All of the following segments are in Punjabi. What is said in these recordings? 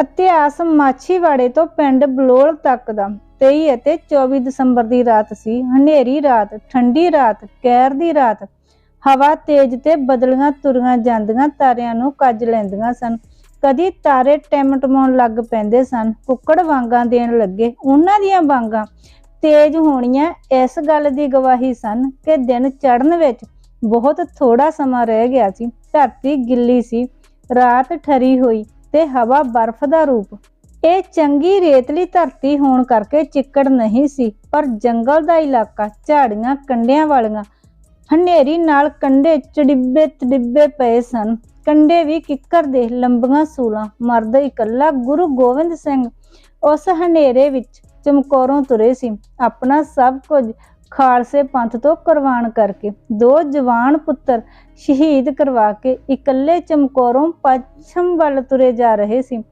ਇਤਿਹਾਸ ਮਾਛੀਵਾੜੇ ਤੋਂ ਪਿੰਡ ਬਲੋਲ ਤੱਕ ਦਾ। 23 ਅਤੇ 24 ਦਸੰਬਰ ਦੀ ਰਾਤ ਸੀ। ਹਨੇਰੀ ਰਾਤ, ਠੰਡੀ ਰਾਤ, ਕਹਿਰ ਦੀ ਰਾਤ। ਹਵਾ ਤੇਜ਼ ਤੇ ਬਦਲੀਆਂ ਤੁਰੀਆਂ ਜਾਂਦੀਆਂ ਤਾਰਿਆਂ ਨੂੰ ਕੱਜ ਲੈਂਦੀਆਂ ਸਨ। ਕਦੀ ਤਾਰੇ ਟਿਮਟਮਾਉਣ ਲੱਗ ਪੈਂਦੇ ਸਨ। ਕੁੱਕੜ ਵਾਂਗਾਂ ਦੇਣ ਲੱਗੇ। ਉਹਨਾਂ ਦੀਆਂ ਵਾਂਗਾਂ ਤੇਜ਼ ਹੋਣੀਆਂ ਇਸ ਗੱਲ ਦੀ ਗਵਾਹੀ ਸਨ ਕਿ ਦਿਨ ਚੜ੍ਹਨ ਵਿੱਚ ਬਹੁਤ ਥੋੜਾ ਸਮਾਂ ਰਹਿ ਗਿਆ ਸੀ। ਧਰਤੀ ਗਿੱਲੀ ਸੀ। ਰਾਤ ਠਰੀ ਹੋਈ। ਤੇ ਹਵਾ ਬਰਫ਼ ਦਾ ਰੂਪ। ਇਹ ਚੰਗੀ ਰੇਤਲੀ ਧਰਤੀ ਹੋਣ ਕਰਕੇ ਚਿੱਕੜ ਨਹੀਂ ਸੀ, ਪਰ ਜੰਗਲ ਦਾ ਇਲਾਕਾ, ਝਾੜੀਆਂ ਕੰਡਿਆਂ ਵਾਲੀਆਂ ਹਨੇਰੀ ਨਾਲ ਕੰਡੇ ਚੜਿੱਬੇ ਤੜਿੱਬੇ ਪਏ ਸਨ। ਕੰਡੇ ਵੀ ਕਿੱਕਰ ਦੇ ਲੰਬੀਆਂ ਸੂਲਾਂ, ਮਰਦ ਇਕੱਲਾ ਗੁਰੂ ਗੋਬਿੰਦ ਸਿੰਘ ਉਸ ਹਨੇਰੇ ਵਿੱਚ ਚਮਕੌਰੋਂ ਤੁਰੇ ਸੀ। ਆਪਣਾ ਸਭ ਕੁਝ ਖਾਲਸੇ ਪੰਥ ਤੋਂ ਕੁਰਬਾਨ ਕਰਕੇ, ਦੋ ਜਵਾਨ ਪੁੱਤਰ ਸ਼ਹੀਦ ਕਰਵਾ ਕੇ ਇਕੱਲੇ ਚਮਕੌਰੋਂ ਪੱਛਮ ਵੱਲ ਤੁਰੇ ਜਾ ਰਹੇ ਸੀ।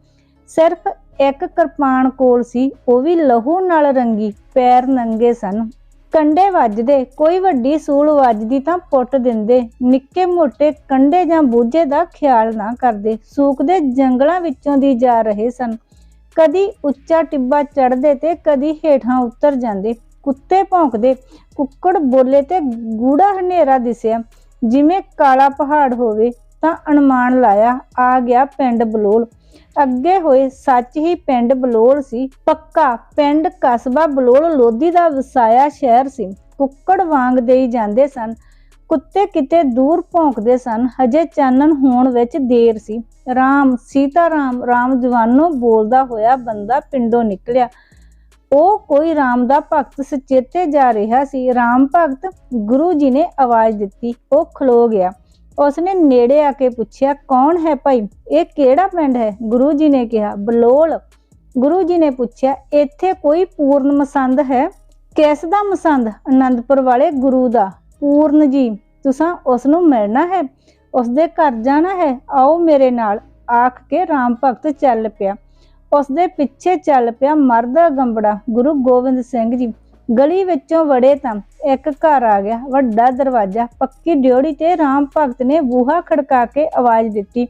ਸਿਰਫ ਇੱਕ ਕਿਰਪਾਨ ਕੋਲ ਸੀ, ਉਹ ਵੀ ਲਹੂ ਨਾਲ ਰੰਗੀ ਪੈਰ ਨੰਗੇ ਸਨ। ਕੰਡੇ ਵੱਜਦੇ, ਕੋਈ ਵੱਡੀ ਸੂਲ ਵੱਜਦੀ ਤਾਂ ਪੁੱਟ ਦਿੰਦੇ, ਨਿੱਕੇ ਮੋਟੇ ਕੰਡੇ ਜਾਂ ਬੂਝੇ ਦਾ ਖਿਆਲ ਨਾ ਕਰਦੇ ਸੂਕਦੇ ਜੰਗਲਾਂ ਵਿੱਚੋਂ ਦੀ ਜਾ ਰਹੇ ਸਨ। ਕਦੀ ਉੱਚਾ ਟਿੱਬਾ ਚੜਦੇ ਤੇ ਕਦੀ ਹੇਠਾਂ ਉਤਰ ਜਾਂਦੇ, ਕੁੱਤੇ ਭੌਂਕਦੇ, ਕੁੱਕੜ ਬੋਲੇ ਤੇ ਗੂੜਾ ਹਨੇਰਾ ਦਿਸਿਆ। ਜਿਵੇਂ ਕਾਲਾ ਪਹਾੜ ਹੋਵੇ ਤਾਂ ਅਨੁਮਾਨ ਲਾਇਆ ਆ ਗਿਆ ਪਿੰਡ ਬਲੋਲ। ਅੱਗੇ ਹੋਏ ਸੱਚ ਹੀ ਪਿੰਡ ਬਲੋਲ ਸੀ। ਪੱਕਾ ਪਿੰਡ ਕਸਬਾ ਬਲੋਲ ਲੋਧੀ ਦਾ ਵਸਾਇਆ ਸ਼ਹਿਰ ਸੀ। ਕੁੱਕੜ ਵਾਂਗ ਦੇਈ ਜਾਂਦੇ ਸਨ। ਕੁੱਤੇ ਕਿਤੇ ਦੂਰ ਭੌਂਕਦੇ ਸਨ। ਹਜੇ ਚਾਨਣ ਹੋਣ ਵਿੱਚ ਦੇਰ ਸੀ। ਰਾਮ ਸੀਤਾ ਰਾਮ ਰਾਮ ਜਵਾਨੋ ਬੋਲਦਾ ਹੋਇਆ ਬੰਦਾ ਪਿੰਡੋਂ ਨਿਕਲਿਆ। ਉਹ ਕੋਈ ਰਾਮ ਦਾ ਭਗਤ ਸਚੇਤੇ ਜਾ ਰਿਹਾ ਸੀ। ਰਾਮ ਭਗਤ ਗੁਰੂ ਜੀ ਨੇ ਆਵਾਜ਼ ਦਿੱਤੀ। ਉਹ ਖਲੋ ਗਿਆ। ਉਸਨੇ ਨੇੜੇ ਆ ਕੇ ਪੁੱਛਿਆ, ਕੌਣ ਹੈ ਭਾਈ? ਇਹ ਕਿਹੜਾ ਪਿੰਡ ਹੈ? ਗੁਰੂ ਜੀ ਨੇ ਕਿਹਾ, ਬਲੋਲ। ਗੁਰੂ ਜੀ ਨੇ ਪੁੱਛਿਆ, ਇੱਥੇ ਕੋਈ ਪੂਰਨ ਮਸੰਦ ਹੈ? ਕਿਸ ਦਾ ਮਸੰਦ? ਆਨੰਦਪੁਰ ਵਾਲੇ ਗੁਰੂ ਦਾ। ਪੂਰਨ ਜੀ, ਤੁਸੀਂ ਉਸ ਨੂੰ ਮਿਲਣਾ ਹੈ? ਉਸ ਦੇ ਘਰ ਜਾਣਾ ਹੈ? ਆਓ ਮੇਰੇ ਨਾਲ। ਆਖ ਕੇ ਰਾਮ ਭਗਤ ਚੱਲ ਪਿਆ। ਉਸ ਦੇ ਪਿੱਛੇ ਚੱਲ ਪਿਆ ਮਰਦਾ ਗੰਬੜਾ, ਗੁਰੂ ਗੋਬਿੰਦ ਸਿੰਘ ਜੀ। ਗਲੀ ਵਿੱਚੋਂ ਵੜੇ ਤਾਂ ਇੱਕ ਘਰ ਆ ਗਿਆ, ਵੱਡਾ ਦਰਵਾਜ਼ਾ, ਪੱਕੀ ਡਿਉੜੀ ਤੇ ਰਾਮ ਭਗਤ ਨੇ ਬੂਹਾ ਖੜਕਾ ਕੇ ਆਵਾਜ਼ ਦਿੱਤੀ,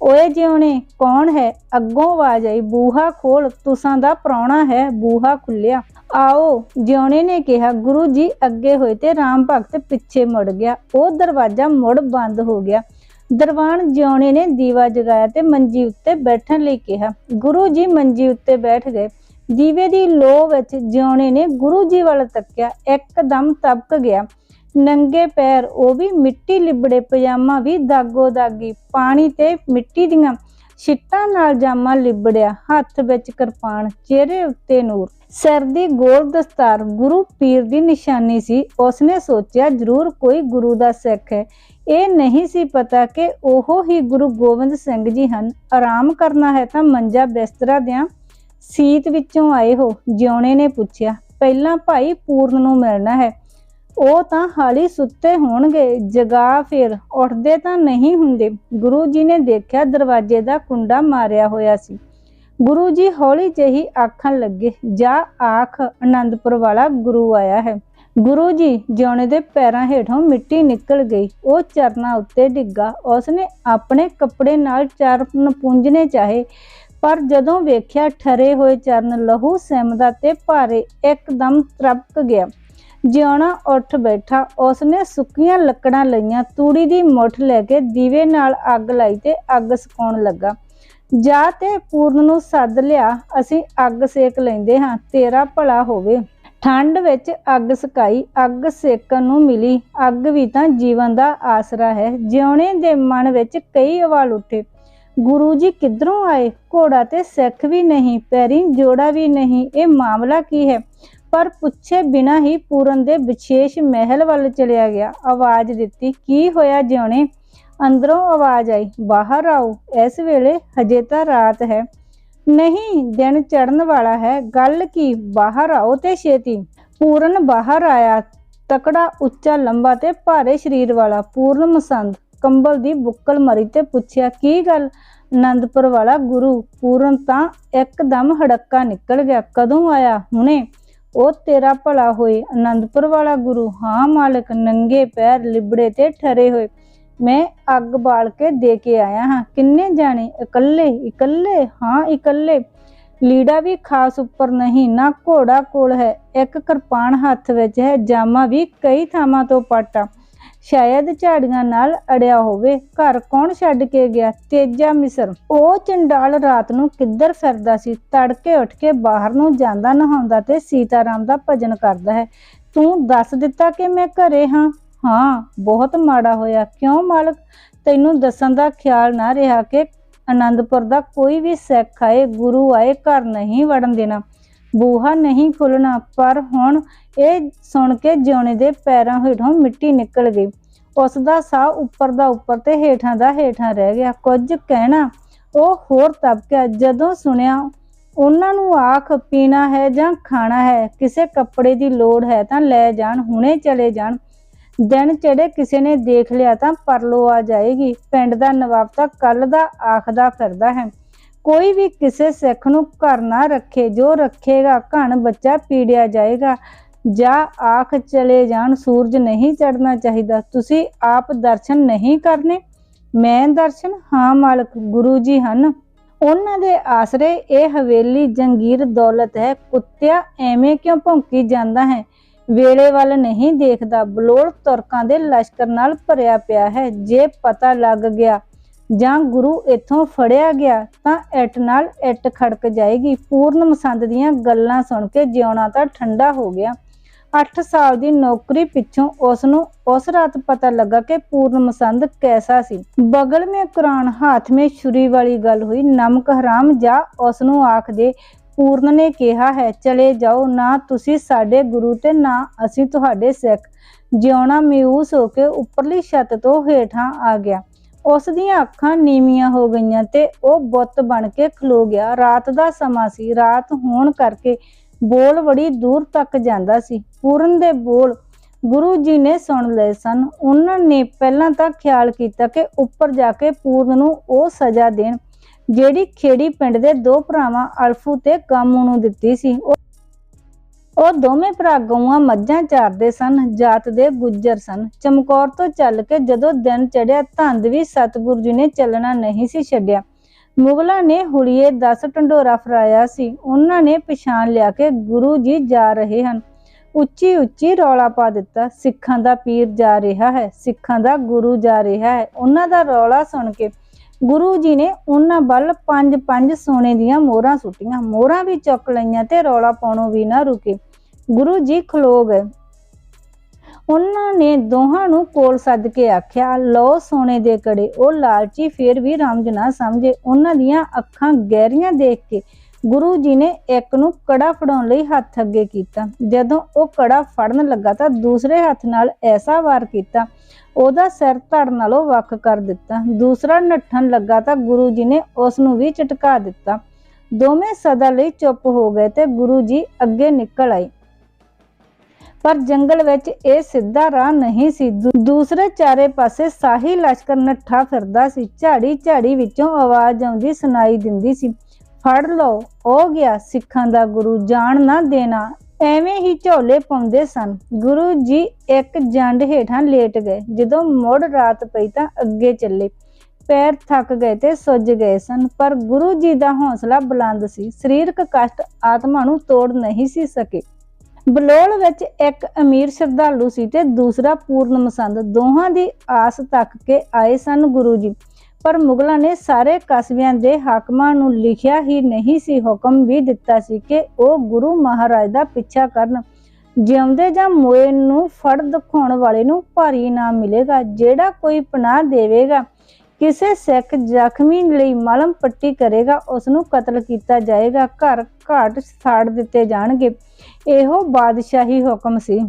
ਓਏ ਜਿਉਣੇ, ਕੌਣ ਹੈ? ਅੱਗੋਂ ਆਵਾਜ਼ ਆਈ, ਬੂਹਾ ਖੋਲ, ਤੁਸਾਂ ਦਾ ਪ੍ਰਾਹੁਣਾ ਹੈ, ਬੂਹਾ ਖੁੱਲਿਆ ਆਓ, ਜਿਉਣੇ ਨੇ ਕਿਹਾ, ਗੁਰੂ ਜੀ ਅੱਗੇ ਹੋਏ ਤੇ ਰਾਮ ਭਗਤ ਪਿੱਛੇ ਮੁੜ ਗਿਆ, ਉਹ ਦਰਵਾਜ਼ਾ ਮੁੜ ਬੰਦ ਹੋ ਗਿਆ। ਦਰਬਾਨ ਜਿਉਣੇ ਨੇ ਦੀਵਾ ਜਗਾਇਆ ਤੇ ਮੰਜੀ ਉੱਤੇ ਬੈਠਣ ਲਈ ਕਿਹਾ, ਗੁਰੂ ਜੀ ਮੰਜੀ ਉੱਤੇ ਬੈਠ ਗਏ। ਦੀਵੇ ਦੀ ਲੋ ਵਿੱਚ ਜਿਉਣੇ ਨੇ ਗੁਰੂ ਜੀ ਵੱਲ ਤੱਕਿਆ, ਇੱਕਦਮ ਤਬਕ ਗਿਆ। ਨੰਗੇ ਪੈਰ ਉਹ ਵੀ ਮਿੱਟੀ ਲਿਬੜੇ ਪਜਾਮਾ ਵੀ ਦਾਗੋ ਦਾਗੀ, ਪਾਣੀ ਤੇ ਮਿੱਟੀ ਦੀਆਂ ਛਿੱਟਾਂ ਨਾਲ ਜਾਮਾ ਲਿਬੜਿਆ, ਹੱਥ ਵਿੱਚ ਕਿਰਪਾਨ, ਚਿਹਰੇ ਉੱਤੇ ਨੂਰ। ਸਿਰ ਦੀ ਗੋਲ ਦਸਤਾਰ ਗੁਰੂ ਪੀਰ ਦੀ ਨਿਸ਼ਾਨੀ ਸੀ, ਉਸਨੇ ਸੋਚਿਆ, ਜ਼ਰੂਰ ਕੋਈ ਗੁਰੂ ਦਾ ਸਿੱਖ ਹੈ। ਇਹ ਨਹੀਂ ਸੀ ਪਤਾ ਕਿ ਉਹ ਹੀ ਗੁਰੂ ਗੋਬਿੰਦ ਸਿੰਘ ਜੀ ਹਨ। ਆਰਾਮ ਕਰਨਾ ਹੈ ਤਾਂ ਮੰਜਾ ਬਿਸਤਰਾ ਦਿਆਂ ਸੀਤ ਵਿੱਚੋਂ ਆਏ ਹੋ, ਜਿਉਣੇ ਨੇ ਪੁੱਛਿਆ। ਪਹਿਲਾਂ ਭਾਈ ਪੂਰਨ ਨੂੰ ਮਿਲਣਾ ਹੈ। ਉਹ ਤਾਂ ਹਾਲੀ ਸੁੱਤੇ ਹੋਣਗੇ, ਜਗਾ ਫਿਰ, ਉੱਠਦੇ ਤਾਂ ਨਹੀਂ ਹੁੰਦੇ। ਗੁਰੂ ਜੀ ਨੇ ਦੇਖਿਆ ਦਰਵਾਜ਼ੇ ਦਾ ਕੁੰਡਾ ਮਾਰਿਆ ਹੋਇਆ ਸੀ। ਗੁਰੂ ਜੀ ਹੌਲੀ ਜਿਹੀ ਆਖਣ ਲੱਗੇ, ਜਾ ਆਖ ਆਨੰਦਪੁਰ ਵਾਲਾ ਗੁਰੂ ਆਇਆ ਹੈ। ਗੁਰੂ ਜੀ ਜਿਉਣੇ ਦੇ ਪੈਰਾਂ ਹੇਠੋਂ ਮਿੱਟੀ ਨਿਕਲ ਗਈ। ਉਹ ਚਰਨਾਂ ਉੱਤੇ ਡਿੱਗਾ। ਉਸਨੇ ਆਪਣੇ ਕੱਪੜੇ ਨਾਲ ਚਰਨ ਪੂੰਝਣੇ ਚਾਹੇ, ਪਰ ਜਦੋਂ ਵੇਖਿਆ ਠਰੇ ਹੋਏ ਚਰਨ ਲਹੂ ਸਿਮਦਾ ਤੇ ਭਾਰੇ ਇੱਕਦਮ ਤਰਪਕ ਗਿਆ। ਜਿਉਣਾ ਉੱਠ ਬੈਠਾ, ਉਸਨੇ ਸੁੱਕੀਆਂ ਲੱਕੜਾਂ ਲਈਆਂ, ਤੂੜੀ ਦੀ ਮੁੱਠ ਲੈ ਕੇ ਦੀਵੇ ਨਾਲ ਅੱਗ ਲਾਈ ਤੇ ਅੱਗ ਸਕਾਉਣ ਲੱਗਾ। ਜਾ ਤੇ ਪੂਰਨ ਨੂੰ ਸੱਦ ਲਿਆ, ਅਸੀਂ ਅੱਗ ਸੇਕ ਲੈਂਦੇ ਹਾਂ, ਤੇਰਾ ਭਲਾ ਹੋਵੇ। ਠੰਡ ਵਿੱਚ ਅੱਗ ਸਕਾਈ, ਅੱਗ ਸੇਕਣ ਨੂੰ ਮਿਲੀ। ਅੱਗ ਵੀ ਤਾਂ ਜੀਵਨ ਦਾ ਆਸਰਾ ਹੈ। ਜਿਉਣੇ ਦੇ ਮਨ ਵਿੱਚ ਕਈ ਅਵਾਲ ਉੱਠੇ। ਗੁਰੂ ਜੀ ਕਿੱਧਰੋਂ ਆਏ? ਘੋੜਾ ਤੇ ਸਿੱਖ ਵੀ ਨਹੀਂ, ਪੈਰੀ ਜੋੜਾ ਵੀ ਨਹੀਂ। ਇਹ ਮਾਮਲਾ ਕੀ ਹੈ? ਪਰ ਪੁੱਛੇ ਬਿਨਾ ਹੀ ਪੂਰਨ ਦੇ ਵਿਸ਼ੇਸ਼ ਮਹਿਲ ਵੱਲ ਚਲਿਆ ਗਿਆ। ਆਵਾਜ਼ ਦਿੱਤੀ, ਕੀ ਹੋਇਆ ਜਿਉਣੇ? ਅੰਦਰੋਂ ਆਵਾਜ਼ ਆਈ, ਬਾਹਰ ਆਓ। ਇਸ ਵੇਲੇ ਹਜੇ ਤਾਂ ਰਾਤ ਹੈ। ਨਹੀਂ, ਦਿਨ ਚੜਨ ਵਾਲਾ ਹੈ। ਗੱਲ ਕੀ? ਬਾਹਰ ਆਓ ਤੇ ਛੇਤੀ। ਪੂਰਨ ਬਾਹਰ ਆਇਆ। ਤਕੜਾ, ਉੱਚਾ, ਲੰਬਾ ਤੇ ਭਾਰੇ ਸਰੀਰ ਵਾਲਾ ਪੂਰਨ ਮਸੰਦ। ਕੰਬਲ ਦੀ ਬੁੱਕਲ ਮਰੀ ਤੇ ਪੁੱਛਿਆ, ਕੀ ਗੱਲ? ਆਨੰਦਪੁਰ ਵਾਲਾ ਗੁਰੂ ਪੂਰਨ ਤਾਂ ਇੱਕਦਮ ਹੜੱਕਾ ਨਿਕਲ ਗਿਆ। ਕਦੋਂ ਆਇਆ ਹੁਣੇ? ਉਹ ਤੇਰਾ ਭਲਾ ਹੋਏ। ਆਨੰਦਪੁਰ ਵਾਲਾ ਗੁਰੂ। ਹਾਂ, ਮਾਲਕ। ਨੰਗੇ ਪੈਰ ਲਿਬੜੇ ਤੇ ਠਰੇ ਹੋਏ। ਮੈਂ ਅੱਗ ਬਾਲ ਕੇ ਦੇ ਕੇ ਆਇਆ ਹਾਂ। ਕਿੰਨੇ ਜਾਣੇ ਇਕੱਲੇ ਇਕੱਲੇ, ਹਾਂ, ਇਕੱਲੇ। ਲੀੜਾ ਵੀ ਖਾਸ ਉੱਪਰ ਨਹੀਂ, ਨਾ ਘੋੜਾ ਕੋਲ ਹੈ। ਇੱਕ ਕਿਰਪਾਨ ਹੱਥ ਵਿੱਚ ਹੈ, ਜਾਮਾ ਵੀ ਕਈ ਥਾਵਾਂ ਤੋਂ ਪਾਟਾ। ਸ਼ਾਇਦ ਝਾੜੀਆਂ ਨਾਲ ਅੜਿਆ ਹੋਵੇ। ਘਰ ਕੌਣ ਛੱਡ ਕੇ ਗਿਆ? ਤੇਜਾ ਮਿਸਰ। ਉਹ ਚੰਡਾਲ ਰਾਤ ਨੂੰ ਕਿੱਧਰ ਫਿਰਦਾ ਸੀ? ਤੜਕੇ ਉੱਠ ਕੇ ਬਾਹਰ ਨੂੰ ਜਾਂਦਾ ਨਹਾਉਂਦਾ ਤੇ ਸੀਤਾਰਾਮ ਦਾ ਭਜਨ ਕਰਦਾ ਹੈ। ਤੂੰ ਦੱਸ ਦਿੱਤਾ ਕਿ ਮੈਂ ਘਰੇ ਹਾਂ? ਹਾਂ, ਬਹੁਤ ਮਾੜਾ ਹੋਇਆ। ਕਿਉਂ ਮਾਲਕ? ਤੈਨੂੰ ਦੱਸਣ ਦਾ ਖਿਆਲ ਨਾ ਰਿਹਾ ਕਿ ਆਨੰਦਪੁਰ ਦਾ ਕੋਈ ਵੀ ਸਿੱਖ ਆਏ, ਗੁਰੂ ਆਏ, ਘਰ ਨਹੀਂ ਵੜਨ ਦੇਣਾ। ਬੂਹਾ ਨਹੀਂ ਖੁੱਲਣਾ ਪਰ ਹੁਣ ਇਹ ਸੁਣ ਕੇ ਜਿਉਣੇ ਦੇ ਪੈਰਾਂ ਹੇਠੋਂ ਮਿੱਟੀ ਨਿਕਲ ਗਈ। ਉਸ ਦਾ ਸਾਹ ਉੱਪਰ ਦਾ ਉੱਪਰ ਤੇ ਹੇਠਾਂ ਦਾ ਹੇਠਾਂ ਰਹਿ ਗਿਆ। ਕੁਝ ਕਹਿਣਾ, ਉਹ ਹੋਰ ਤਬਕਿਆ ਜਦੋਂ ਸੁਣਿਆ, ਉਹਨਾਂ ਨੂੰ ਆਖ, ਪੀਣਾ ਹੈ ਜਾਂ ਖਾਣਾ ਹੈ, ਕਿਸੇ ਕੱਪੜੇ ਦੀ ਲੋੜ ਹੈ ਤਾਂ ਲੈ ਜਾਣ, ਹੁਣੇ ਚਲੇ ਜਾਣ। ਦਿਨ ਚੜੇ ਕਿਸੇ ਨੇ ਦੇਖ ਲਿਆ ਤਾਂ ਪਰਲੋ ਆ ਜਾਏਗੀ। ਪਿੰਡ ਦਾ ਨਵਾਬ ਤਾਂ ਕੱਲ ਦਾ ਆਖਦਾ ਫਿਰਦਾ ਹੈ। ਕੋਈ ਵੀ ਕਿਸੇ ਸਿੱਖ ਨੂੰ ਘਰ ਨਾ ਰੱਖੇ, ਜੋ ਰੱਖੇਗਾ, ਘਣ ਬੱਚਾ ਪੀੜਿਆ ਜਾਏਗਾ। ਜਾਂ ਆਖ ਚਲੇ ਜਾਣ, ਸੂਰਜ ਨਹੀਂ ਚੜਨਾ ਚਾਹੀਦਾ। ਤੁਸੀਂ ਆਪ ਦਰਸ਼ਨ ਨਹੀਂ ਕਰਨੇ? ਮੈਂ ਦਰਸ਼ਨ? ਹਾਂ, ਮਾਲਕ, ਗੁਰੂ ਜੀ ਹਨ। ਉਹਨਾਂ ਦੇ ਆਸਰੇ ਇਹ ਹਵੇਲੀ ਜੰਗੀਰ ਦੌਲਤ ਹੈ। ਕੁੱਤਿਆ ਐਵੇਂ ਕਿਉਂ ਭੌਂਕੀ ਜਾਂਦਾ ਹੈ? ਵੇਲੇ ਵੱਲ ਨਹੀਂ ਦੇਖਦਾ ਬਲੋੜ ਤੁਰਕਾਂ ਦੇ ਲਸ਼ਕਰ ਨਾਲ ਭਰਿਆ ਪਿਆ ਹੈ। ਜੇ ਪਤਾ ਲੱਗ ਗਿਆ ਜਾਂ ਗੁਰੂ ਇੱਥੋਂ ਫੜਿਆ ਗਿਆ, ਤਾਂ ਇੱਟ ਨਾਲ ਇੱਟ ਖੜਕ ਜਾਏਗੀ। ਪੂਰਨ ਮਸੰਦ ਦੀਆਂ ਗੱਲਾਂ ਸੁਣ ਕੇ ਜਿਉਣਾ ਤਾਂ ਠੰਡਾ ਹੋ ਗਿਆ। 8 ਸਾਲ ਦੀ ਨੌਕਰੀ ਪਿੱਛੋਂ ਉਸ ਨੂੰ ਉਸ ਰਾਤ ਪਤਾ ਲੱਗਾ ਕਿ ਪੂਰਨ ਮਸੰਦ ਕੈਸਾ ਸੀ। ਬਗਲ ਮੇ ਕੁਰਾਨ, ਹੱਥ ਮੇ ਛੁਰੀ ਵਾਲੀ ਗੱਲ ਹੋਈ। ਨਮਕ ਹਰਾਮ, ਜਾ ਉਸ ਨੂੰ ਆਖ ਦੇ ਪੂਰਨ ਨੇ ਕਿਹਾ ਹੈ, ਚਲੇ ਜਾਓ, ਨਾ ਤੁਸੀਂ ਸਾਡੇ ਗੁਰੂ ਤੇ ਨਾ ਅਸੀਂ ਤੁਹਾਡੇ ਸਿੱਖ। ਜਿਉਣਾ ਮਿਊਸ ਹੋ ਕੇ ਉੱਪਰਲੀ ਛੱਤ ਤੋਂ ਹੇਠਾਂ ਆ ਗਿਆ। ਉਸ ਦੀਆਂ ਅੱਖਾਂ ਨੀਵੀਆਂ ਹੋ ਗਈਆਂ ਤੇ ਉਹ ਬੁੱਤ ਬਣ ਕੇ ਖਲੋ ਗਿਆ। ਰਾਤ ਦਾ ਸਮਾਂ ਸੀ। ਰਾਤ ਹੋਣ ਕਰਕੇ ਬੋਲ ਬੜੀ ਦੂਰ ਤੱਕ ਜਾਂਦਾ ਸੀ। ਪੂਰਨ ਦੇ ਬੋਲ ਗੁਰੂ ਜੀ ਨੇ ਸੁਣ ਲਏ ਸਨ। ਉਹਨਾਂ ਨੇ ਪਹਿਲਾਂ ਤਾਂ ਖਿਆਲ ਕੀਤਾ ਕਿ ਉੱਪਰ ਜਾ ਕੇ ਪੂਰਨ ਨੂੰ ਉਹ ਸਜ਼ਾ ਦੇਣ। ਜਿਹੜੀ ਖੇੜੀ ਪਿੰਡ ਦੇ ਦੋ ਭਰਾਵਾਂ ਅਲਫੂ ਤੇ ਕਾਮੂ ਨੂੰ ਦਿੱਤੀ ਸੀ, ਉਹ ਦੋਵੇਂ ਭਰਾ ਗਊਆਂ ਮੱਝਾਂ ਚਾਰਦੇ ਸਨ, ਜਾਤ ਦੇ ਗੁੱਜਰ ਸਨ। ਚਮਕੌਰ ਤੋਂ ਚੱਲ ਕੇ ਜਦੋਂ ਦਿਨ ਚੜਿਆ ਧੰਦ ਵੀ ਸਤਿਗੁਰੂ ਜੀ ਨੇ ਚੱਲਣਾ ਨਹੀਂ ਸੀ ਛੱਡਿਆ। ਮੁਗਲਾਂ ਨੇ ਹੁਲੀਏ 10 ਢੰਡੋਰਾ ਫਰਾਇਆ ਸੀ। ਉਹਨਾਂ ਨੇ ਪਛਾਣ ਲਿਆ ਕਿ ਗੁਰੂ ਜੀ ਜਾ ਰਹੇ ਹਨ। ਉੱਚੀ ਉੱਚੀ ਰੌਲਾ ਪਾ ਦਿੱਤਾ। ਸਿੱਖਾਂ ਦਾ ਪੀਰ ਜਾ ਰਿਹਾ ਹੈ, ਸਿੱਖਾਂ ਦਾ ਗੁਰੂ ਜਾ ਰਿਹਾ ਹੈ। ਉਹਨਾਂ ਦਾ ਰੌਲਾ ਸੁਣ ਕੇ ਗੁਰੂ ਜੀ ਨੇ ਉਹਨਾਂ ਵੱਲ ਪੰਜ ਪੰਜ ਸੋਨੇ ਦੀਆਂ ਮੋਹਰਾਂ ਸੁੱਟੀਆਂ। ਮੋਹਰਾਂ ਵੀ ਚੁੱਕ ਲਈਆਂ ਤੇ ਰੌਲਾ ਪਾਉਣੋਂ ਵੀ ਨਾ ਰੁਕੇ। ਗੁਰੂ ਜੀ ਖਲੋ ਗਏ। ਉਹਨਾਂ ਨੇ ਦੋਹਾਂ ਨੂੰ ਕੋਲ ਸੱਦ ਕੇ ਆਖਿਆ, ਲਓ ਸੋਨੇ ਦੇ ਕੜੇ ਉਹ ਲਾਲਚੀ ਫੇਰ ਵੀ ਰਮਜ ਨਾ ਸਮਝੇ। ਉਹਨਾਂ ਦੀਆਂ ਅੱਖਾਂ ਗਹਿਰੀਆਂ ਦੇਖ ਕੇ ਗੁਰੂ ਜੀ ਨੇ ਇੱਕ ਨੂੰ ਕੜਾ ਫੜਾਉਣ ਲਈ ਹੱਥ ਅੱਗੇ ਕੀਤਾ। ਜਦੋਂ ਉਹ ਕੜਾ ਫੜਨ ਲੱਗਾ ਤਾਂ ਦੂਸਰੇ ਹੱਥ ਨਾਲ ਐਸਾ ਵਾਰ ਕੀਤਾ, ਉਹਦਾ ਸਿਰ ਧੜ ਨਾਲੋਂ ਵੱਖ ਕਰ ਦਿੱਤਾ। ਦੂਸਰਾ ਨੱਠਣ ਲੱਗਾ ਤਾਂ ਗੁਰੂ ਜੀ ਨੇ ਉਸ ਨੂੰ ਵੀ ਝਟਕਾ ਦਿੱਤਾ। ਦੋਵੇਂ ਸਦਾ ਲਈ ਚੁੱਪ ਹੋ ਗਏ ਤੇ ਗੁਰੂ ਜੀ ਅੱਗੇ ਨਿਕਲ ਆਏ। ਪਰ ਜੰਗਲ ਵਿੱਚ ਇਹ ਸਿੱਧਾ ਰਾਹ ਨਹੀਂ ਸੀ। ਦੂਸਰੇ ਚਾਰੇ ਪਾਸੇ ਸਾਹੀ ਲਸ਼ਕਰ ਨੱਠਾ ਫਿਰਦਾ ਸੀ। ਝਾੜੀ ਝਾੜੀ ਵਿੱਚੋਂ ਆਵਾਜ਼ ਆਉਂਦੀ, ਸੁਣਾਈ ਦਿੰਦੀ ਸੀ। ਫੜ ਲਓ। ਹੋ ਗਿਆ। ਸਿੱਖਾਂ ਦਾ ਗੁਰੂ ਜਾਣ ਨਾ ਦੇਣਾ। ਐਵੇਂ ਹੀ ਝੋਲੇ ਪਾਉਂਦੇ ਸਨ। ਗੁਰੂ ਜੀ ਇੱਕ ਜੰਡ ਹੇਠਾਂ ਲੇਟ ਗਏ। ਜਦੋਂ ਮੁੜ ਰਾਤ ਪਈ ਤਾਂ ਅੱਗੇ ਚੱਲੇ। ਪੈਰ ਥੱਕ ਗਏ ਤੇ ਸੁੱਜ ਗਏ ਸਨ। ਪਰ ਗੁਰੂ ਜੀ ਦਾ ਹੌਸਲਾ ਬੁਲੰਦ ਸੀ। ਸਰੀਰਕ ਕਸ਼ਟ ਆਤਮਾ ਨੂੰ ਤੋੜ ਨਹੀਂ ਸੀ ਸਕੇ। ਬਲੋਲ ਵਿੱਚ ਇੱਕ ਅਮੀਰ ਸ਼ਰਧਾਲੂ ਸੀ ਤੇ ਦੂਸਰਾ ਪੂਰਨ ਮਸੰਦ। ਦੋਹਾਂ ਦੀ ਆਸ ਤੱਕ ਕੇ ਆਏ ਸਨ ਗੁਰੂ ਜੀ। ਪਰ ਮੁਗਲਾਂ ਨੇ ਸਾਰੇ ਕਸਬਿਆਂ ਦੇ ਹਾਕਮਾਂ ਨੂੰ ਲਿਖਿਆ ਹੀ ਨਹੀਂ ਸੀ ਹੁਕਮ ਵੀ ਦਿੱਤਾ ਸੀ ਕਿ ਉਹ ਗੁਰੂ ਮਹਾਰਾਜ ਦਾ ਪਿੱਛਾ ਕਰਨ। ਜਿਉਂਦੇ ਜਾਂ ਮੋਏ ਨੂੰ ਫੜ ਦਿਖਾਉਣ ਵਾਲੇ ਨੂੰ ਭਾਰੀ ਇਨਾਮ ਮਿਲੇਗਾ, ਜਿਹੜਾ ਕੋਈ ਪਨਾਹ ਦੇਵੇਗਾ, ਕਿਸੇ ਸਿੱਖ ਜ਼ਖਮੀ ਲਈ ਮਲਮ ਪੱਟੀ ਕਰੇਗਾ ਉਸ ਨੂੰ ਕਤਲ ਕੀਤਾ ਜਾਏਗਾ, ਘਰ ਘਾਟ ਸਾੜ ਦਿੱਤੇ ਜਾਣਗੇ। ਇਹੋ ਬਾਦਸ਼ਾਹੀ ਹੁਕਮ ਸੀ।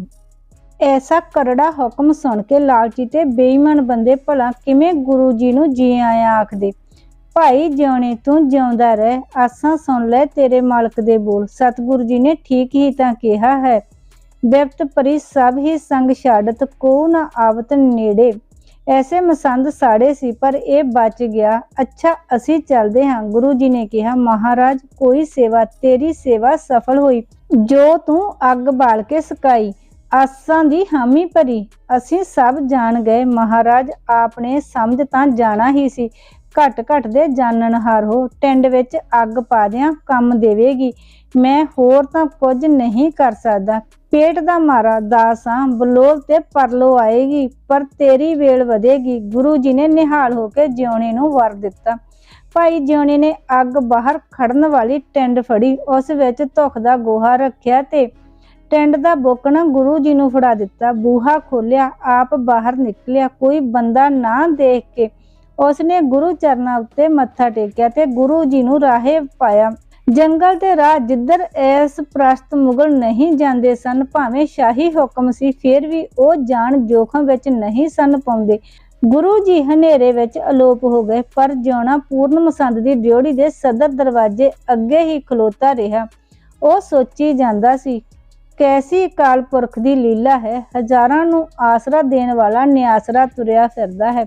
ਐਸਾ ਕਰੜਾ ਹੁਕਮ ਸੁਣ ਕੇ ਲਾਲਚੀ ਤੇ ਬੇਈਮਾਨ ਬੰਦੇ ਭਲਾ ਕਿਵੇਂ ਗੁਰੂ ਜੀ ਨੂੰ ਜੀ ਆਇਆ ਆਖਦੇ, ਭਾਈ ਜਿਉਣੇ ਤੂੰ ਜਿਉਂਦਾ ਰਹਿ, ਆਸਾਂ ਸੁਣ ਲੈ ਤੇਰੇ ਮਾਲਕ ਦੇ ਬੋਲ। ਸਤਿਗੁਰੂ ਜੀ ਨੇ ਠੀਕ ਹੀ ਤਾਂ ਕਿਹਾ ਹੈ, ਬਿਪਤ ਪਰੀ ਸਭ ਹੀ ਸੰਗ ਛਾੜਤ, ਕੋ ਨਾ ਆਵਤ ਨੇੜੇ। ਐਸੇ ਮਸੰਦ ਸਾੜੇ ਸੀ, ਪਰ ਇਹ ਬਚ ਗਿਆ। ਅੱਛਾ, ਅਸੀਂ ਚੱਲਦੇ ਹਾਂ। ਗੁਰੂ ਜੀ ਨੇ ਕਿਹਾ, ਮਹਾਰਾਜ, ਕੋਈ ਸੇਵਾ ਤੇਰੀ ਸੇਵਾ ਸਫਲ ਹੋਈ। ਜੋ ਤੂੰ ਅੱਗ ਬਾਲ ਕੇ ਸਕਾਈ ਆਸਾਂ ਦੀ ਹਾਮੀ ਭਰੀ। ਅਸੀਂ ਸਭ ਜਾਣ ਗਏ, ਮਹਾਰਾਜ ਆਪਨੇ ਸਮਝ ਤਾਂ ਜਾਣਾ ਹੀ ਸੀ। ਘਟ ਘਟ ਦੇ ਜਾਣਨਹਾਰ ਹੋ, ਟਿੰਡ ਵਿੱਚ ਅੱਗ ਪਾ ਦਿਆਂ, ਕੰਮ ਦੇਵੇਗੀ। ਮੈਂ ਹੋਰ ਤਾਂ ਕੁਝ ਨਹੀਂ ਕਰ ਸਕਦਾ। ਪੇਟ ਦਾ ਮਾਰਾ, ਦਾਸਾਂ ਬਲੋਲ ਤੇ ਪਰਲੋ ਆਏਗੀ, ਪਰ ਤੇਰੀ ਵੇਲ ਵਧੇਗੀ। ਗੁਰੂ ਜੀ ਨੇ ਨਿਹਾਲ ਹੋ ਕੇ ਜਿਉਣੇ ਨੂੰ ਵਰ ਦਿੱਤਾ। ਭਾਈ ਜਿਉਣੇ ਨੇ ਅੱਗ ਬਾਹਰ ਖੜਨ ਵਾਲੀ ਟਿੰਡ ਫੜੀ। ਉਸ ਵਿੱਚ ਧੁੱਖ ਦਾ ਗੋਹਾ ਰੱਖਿਆ ਤੇ ਟਿੰਡ ਦਾ ਬੋਕਣਾ ਗੁਰੂ ਜੀ ਨੂੰ ਫੜਾ ਦਿੱਤਾ। ਬੂਹਾ ਖੋਲਿਆ ਆਪ ਬਾਹਰ ਨਿਕਲਿਆ। ਕੋਈ ਬੰਦਾ ਨਾ ਦੇਖ ਕੇ ਉਸਨੇ ਗੁਰੂ ਚਰਨਾਂ ਉੱਤੇ ਮੱਥਾ ਟੇਕਿਆ ਤੇ ਗੁਰੂ ਜੀ ਨੂੰ ਰਾਹੇ ਪਾਇਆ। ਜੰਗਲ ਤੇ ਰਾਹ ਜਿੱਧਰ ਐਸ ਪ੍ਰਸਤ ਮੁਗਲ ਨਹੀਂ ਜਾਂਦੇ ਸਨ, ਭਾਵੇਂ ਸ਼ਾਹੀ ਹੁਕਮ ਸੀ, ਫਿਰ ਵੀ ਉਹ ਜਾਨ ਜੋਖਮ ਵਿੱਚ ਨਹੀਂ ਸਨ ਪਾਉਂਦੇ। ਗੁਰੂ ਜੀ ਹਨੇਰੇ ਵਿੱਚ ਅਲੋਪ ਹੋ ਗਏ, ਪਰ ਜਿਉਣਾ ਪੂਰਨ ਮਸੰਦ ਦੀ ਡਿਉੜੀ ਦੇ ਸਦਰ ਦਰਵਾਜ਼ੇ ਅੱਗੇ ਹੀ ਖਲੋਤਾ ਰਿਹਾ। ਉਹ ਸੋਚੀ ਜਾਂਦਾ ਸੀ ਕੈਸੀ ਅਕਾਲ ਪੁਰਖ ਦੀ ਲੀਲਾ ਹੈ। ਹਜ਼ਾਰਾਂ ਨੂੰ ਆਸਰਾ ਦੇਣ ਵਾਲਾ ਨਿਆਸਰਾ ਤੁਰਿਆ ਫਿਰਦਾ ਹੈ।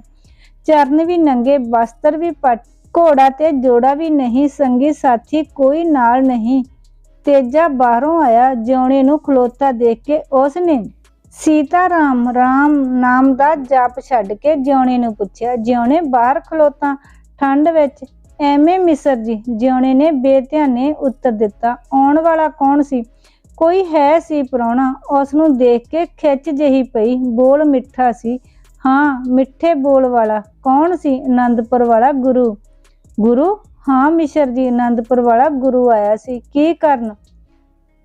ਚਰਨ ਵੀ ਨੰਗੇ ਬਸਤਰ ਵੀ ਪੱਟ, ਘੋੜਾ ਤੇ ਜੋੜਾ ਵੀ ਨਹੀਂ, ਸੰਗੀ ਸਾਥੀ ਕੋਈ ਨਾਲ ਨਹੀਂ। ਤੇਜਾ ਬਾਹਰੋਂ ਆਇਆ, ਜਿਉਣੇ ਨੂੰ ਖਲੋਤਾ ਦੇਖ ਕੇ ਉਸ ਨੇ ਸੀਤਾ ਰਾਮ ਰਾਮ ਨਾਮ ਦਾ ਜਾਪ ਛੱਡ ਕੇ ਜਿਉਣੇ ਨੂੰ ਪੁੱਛਿਆ। ਜਿਉਣੇ ਬਾਹਰ ਖਲੋਤਾ, ਠੰਡ ਵਿੱਚ, ਐਵੇਂ ਮਿਸਰ ਜੀ, ਜਿਉਣੇ ਨੇ ਬੇਧਿਆਨੇ ਉੱਤਰ ਦਿੱਤਾ। ਆਉਣ ਵਾਲਾ ਕੌਣ ਸੀ? ਕੋਈ ਹੈ ਸੀ ਪ੍ਰਾਹੁਣਾ ਉਸ ਨੂੰ ਦੇਖ ਕੇ ਖਿੱਚ ਜਹੀ ਪਈ, ਬੋਲ ਮਿੱਠਾ ਸੀ। ਹਾਂ, ਮਿੱਠੇ ਬੋਲ ਵਾਲਾ, ਕੌਣ ਸੀ ਆਨੰਦਪੁਰ ਵਾਲਾ ਗੁਰੂ? ਗੁਰੂ? ਹਾਂ, ਮਿਸ਼ਰ ਜੀ ਆਨੰਦਪੁਰ ਵਾਲਾ ਗੁਰੂ ਆਇਆ ਸੀ। ਕੀ ਕਰਨ?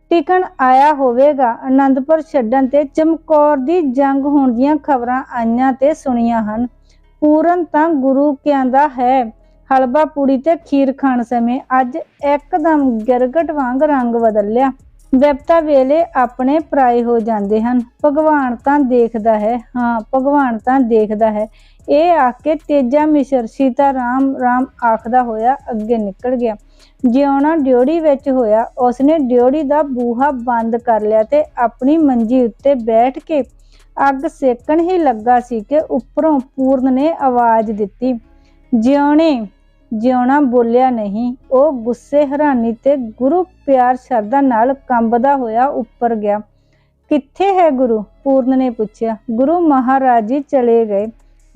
ਟਿਕਣ ਆਇਆ ਹੋਵੇਗਾ। ਆਨੰਦਪੁਰ ਛੱਡਣ ਤੇ ਚਮਕੌਰ ਦੀ ਜੰਗ ਹੋਣ ਦੀਆਂ ਖਬਰਾਂ ਆਈਆਂ ਤੇ ਸੁਣੀਆਂ ਹਨ। ਪੂਰਨ ਤਾਂ ਗੁਰੂ ਕਹਿੰਦਾ ਹੈ? ਹਲਵਾ ਪੂੜੀ ਤੇ ਖੀਰ ਖਾਣ ਸਮੇਂ ਅੱਜ ਇੱਕਦਮ ਗਿਰਗਟ ਵਾਂਗ ਰੰਗ ਬਦਲ ਲਿਆ। ਵਿਪਤਾ ਵੇਲੇ ਆਪਣੇ ਪਰਾਏ ਹੋ ਜਾਂਦੇ ਹਨ। ਭਗਵਾਨ ਤਾਂ ਦੇਖਦਾ ਹੈ। ਹਾਂ, ਭਗਵਾਨ ਤਾਂ ਦੇਖਦਾ ਹੈ। ਇਹ ਆਖ ਕੇ ਤੇਜਾ ਮਿਸ਼ਰ ਸੀਤਾ ਰਾਮ ਰਾਮ ਆਖਦਾ ਹੋਇਆ ਅੱਗੇ ਨਿਕਲ ਗਿਆ। ਜਿਉਣਾ ਡਿਉੜੀ ਵਿੱਚ ਹੋਇਆ, ਉਸਨੇ ਡਿਉੜੀ ਦਾ ਬੂਹਾ ਬੰਦ ਕਰ ਲਿਆ ਤੇ ਆਪਣੀ ਮੰਜੀ ਉੱਤੇ ਬੈਠ ਕੇ ਅੱਗ ਸੇਕਣ ਹੀ ਲੱਗਾ ਸੀ ਕਿ ਉੱਪਰੋਂ ਪੂਰਨ ਨੇ ਆਵਾਜ਼ ਦਿੱਤੀ, ਜਿਉਣੇ ਜਿਉਣਾ ਬੋਲਿਆ ਨਹੀਂ, ਉਹ ਗੁੱਸੇ ਹੈਰਾਨੀ ਤੇ ਗੁਰੂ ਪਿਆਰ ਸ਼ਰਧਾ ਨਾਲ ਕੰਬਦਾ ਹੋਇਆ ਉੱਪਰ ਗਿਆ। ਕਿੱਥੇ ਹੈ ਗੁਰੂ? ਪੂਰਨ ਨੇ ਪੁੱਛਿਆ। ਗੁਰੂ ਮਹਾਰਾਜ ਜੀ ਚਲੇ ਗਏ।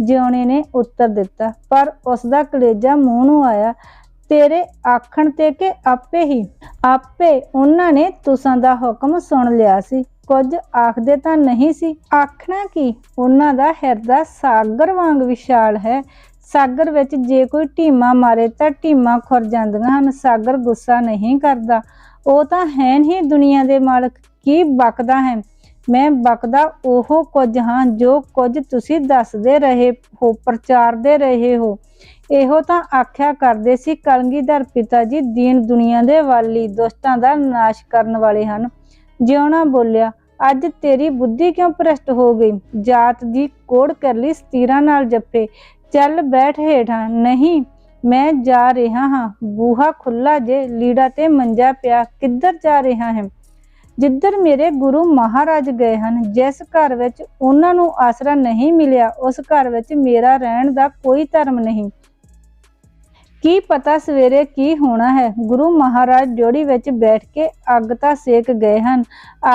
ਜਿਉਣੇ ਨੇ ਉੱਤਰ ਦਿੱਤਾ। ਪਰ ਉਸ ਦਾ ਕਲੇਜਾ ਮੂੰਹ ਨੂੰ ਆਇਆ। ਤੇਰੇ ਆਖਣ ਤੇ ਕਿ ਆਪੇ ਹੀ, ਆਪੇ ਉਹਨਾਂ ਨੇ ਤੁਸਾਂ ਦਾ ਹੁਕਮ ਸੁਣ ਲਿਆ ਸੀ। ਕੁਝ ਆਖਦੇ ਤਾਂ ਨਹੀਂ ਸੀ। ਆਖਣਾ ਕੀ? ਉਹਨਾਂ ਦਾ ਹਿਰਦਾ ਸਾਗਰ ਵਾਂਗ ਵਿਸ਼ਾਲ ਹੈ। ਸਾਗਰ ਵਿੱਚ ਜੇ ਕੋਈ ਢੀਮਾ ਮਾਰੇ ਤਾਂ ਢੀਮਾ ਖੁਰ ਜਾਂਦੀਆਂ ਹਨ। ਸਾਗਰ ਗੁੱਸਾ ਨਹੀਂ ਕਰਦਾ। ਉਹ ਤਾਂ ਹੈ ਨਹੀਂ ਦੁਨੀਆ ਦੇ ਮਾਲਕ। ਕੀ ਬਕਦਾ ਹੈ? ਮੈਂ ਬਕਦਾ ਉਹ ਕੁਝ ਹਾਂ ਜੋ ਕੁਝ ਤੁਸੀਂ ਦੱਸਦੇ ਰਹੇ ਹੋ, ਪ੍ਰਚਾਰਦੇ ਰਹੇ ਹੋ। ਇਹੋ ਤਾਂ ਆਖਿਆ ਕਰਦੇ ਸੀ ਕਲਗੀਧਰ ਪਿਤਾ ਜੀ, ਦੀਨ ਦੁਨੀਆ ਦੇ ਵਾਲੀ ਦੁਸ਼ਟਾਂ ਦਾ ਨਾਸ਼ ਕਰਨ ਵਾਲੇ ਹਨ। ਜਿਉਣਾ ਬੋਲਿਆ, ਅੱਜ ਤੇਰੀ ਬੁੱਧੀ ਕਿਉਂ ਭ੍ਰਸ਼ਟ ਹੋ ਗਈ? ਜਾਤ ਦੀ ਕੋੜ ਕਰ ਲਈ ਸਤੀਰਾਂ ਨਾਲ ਜੱਫੇ। ਚੱਲ ਬੈਠ ਹੇਠਾਂ, ਨਹੀਂ, ਮੈਂ ਜਾ ਰਿਹਾ ਹਾਂ। ਬੂਹਾ ਖੁੱਲਾ ਜੇ, ਲੀੜਾ ਤੇ ਮੰਜਾ ਪਿਆ, ਕਿੱਧਰ ਜਾ ਰਿਹਾ ਹੈ? ਜਿੱਧਰ ਮੇਰੇ ਗੁਰੂ ਮਹਾਰਾਜ ਗਏ ਹਨ, ਜਿਸ ਘਰ ਵਿੱਚ ਉਹਨਾਂ ਨੂੰ ਆਸਰਾ ਨਹੀਂ ਮਿਲਿਆ, ਉਸ ਘਰ ਵਿੱਚ ਮੇਰਾ ਰਹਿਣ ਦਾ ਕੋਈ ਧਰਮ ਨਹੀਂ। ਕੀ ਪਤਾ ਸਵੇਰੇ ਕੀ ਹੋਣਾ ਹੈ? ਗੁਰੂ ਮਹਾਰਾਜ ਜੋੜੀ ਵਿੱਚ ਬੈਠ ਕੇ ਅੱਗ ਤਾਂ ਸੇਕ ਗਏ ਹਨ।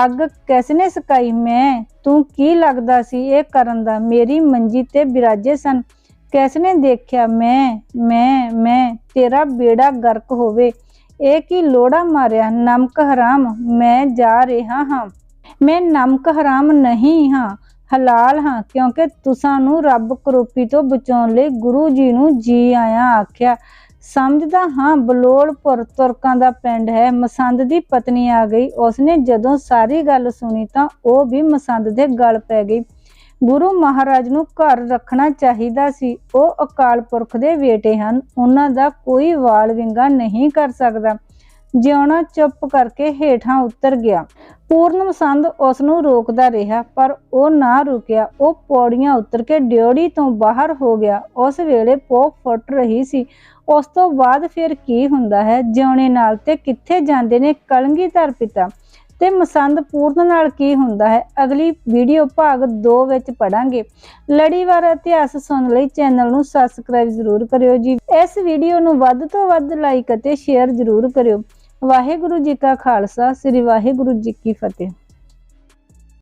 ਅੱਗ ਕਿਸਨੇ ਸਕਾਈ? ਮੈਂ, ਤੂੰ ਕੀ ਲੱਗਦਾ ਸੀ ਇਹ ਕਰਨ ਦਾ? ਮੇਰੀ ਮੰਜੀ ਤੇ ਬਿਰਾਜੇ ਸਨ। ਕਿਸ ਦੇਖਿਆ? ਮੈਂ ਮੈਂ ਮੈਂ, ਤੇਰਾ ਬੇੜਾ ਗਰਕ ਹੋਵੇ। ਇਹ ਕੀ ਲੋੜਾ ਮਾਰਿਆ? ਨਮਕ ਹਰਾਮ, ਮੈਂ ਜਾ ਰਿਹਾ ਹਾਂ। ਮੈਂ ਨਮਕ ਹਰਾਮ ਨਹੀਂ ਹਾਂ, ਹਲਾਲ ਹਾਂ, ਕਿਉਂਕਿ ਤੁਸਾਂ ਨੂੰ ਰੱਬ ਕਰੋਪੀ ਤੋਂ ਬਚਾਉਣ ਲਈ ਗੁਰੂ ਜੀ ਨੂੰ ਜੀ ਆਇਆ ਆਖਿਆ। ਸਮਝਦਾ ਹਾਂ ਬਲੋਲਪੁਰ ਤੁਰਕਾਂ ਦਾ ਪਿੰਡ ਹੈ, ਮਸੰਦ ਦੀ ਪਤਨੀ ਆ ਗਈ। ਉਸਨੇ ਜਦੋਂ ਸਾਰੀ ਗੱਲ ਸੁਣੀ ਤਾਂ ਉਹ ਵੀ ਮਸੰਦ ਦੇ ਗਲ ਪੈ ਗਈ। ਗੁਰੂ ਮਹਾਰਾਜ ਨੂੰ ਘਰ ਰੱਖਣਾ ਚਾਹੀਦਾ ਸੀ। ਉਹ ਅਕਾਲ ਪੁਰਖ ਦੇ ਬੇਟੇ ਹਨ। ਉਹਨਾਂ ਦਾ ਕੋਈ ਵਾਲ ਵਿੰਗਾ ਨਹੀਂ ਕਰ ਸਕਦਾ। ਜਿਉਣਾ ਚੁੱਪ ਕਰਕੇ ਹੇਠਾਂ ਉਤਰ ਗਿਆ। ਪੂਰਨ ਮਸੰਦ ਉਸ ਨੂੰ ਰੋਕਦਾ ਰਿਹਾ, ਪਰ ਉਹ ਨਾ ਰੁਕਿਆ। ਉਹ ਪੌੜੀਆਂ ਉਤਰ ਕੇ ਡਿਉੜੀ ਤੋਂ ਬਾਹਰ ਹੋ ਗਿਆ। ਉਸ ਵੇਲੇ ਪੋ ਫੁੱਟ ਰਹੀ ਸੀ। ਉਸ ਤੋਂ ਬਾਅਦ ਫਿਰ ਕੀ ਹੁੰਦਾ ਹੈ? ਜਿਉਣੇ ਨਾਲ ਤੇ ਕਿੱਥੇ ਜਾਂਦੇ ਨੇ ਕਲੰਗੀਧਰ ਪਿਤਾ ਤੇ ਮਸੰਦ ਪੂਰਨ ਨਾਲ ਕੀ ਹੁੰਦਾ ਹੈ? ਅਗਲੀ ਵੀਡੀਓ ਭਾਗ 2 ਵਿੱਚ ਪੜਾਂਗੇ ਲੜੀਵਾਰ ਇਤਿਹਾਸ ਸੁਣਨ ਲਈ ਚੈਨਲ ਨੂੰ ਸਬਸਕ੍ਰਾਈਬ ਜ਼ਰੂਰ ਕਰਿਓ ਜੀ। ਇਸ ਵੀਡੀਓ ਨੂੰ ਵੱਧ ਤੋਂ ਵੱਧ ਲਾਈਕ ਅਤੇ ਸ਼ੇਅਰ ਜ਼ਰੂਰ ਕਰਿਓ। ਵਾਹਿਗੁਰੂ ਜੀ ਕਾ ਖਾਲਸਾ, ਸ੍ਰੀ ਵਾਹਿਗੁਰੂ ਜੀ ਕੀ ਫਤਿਹ।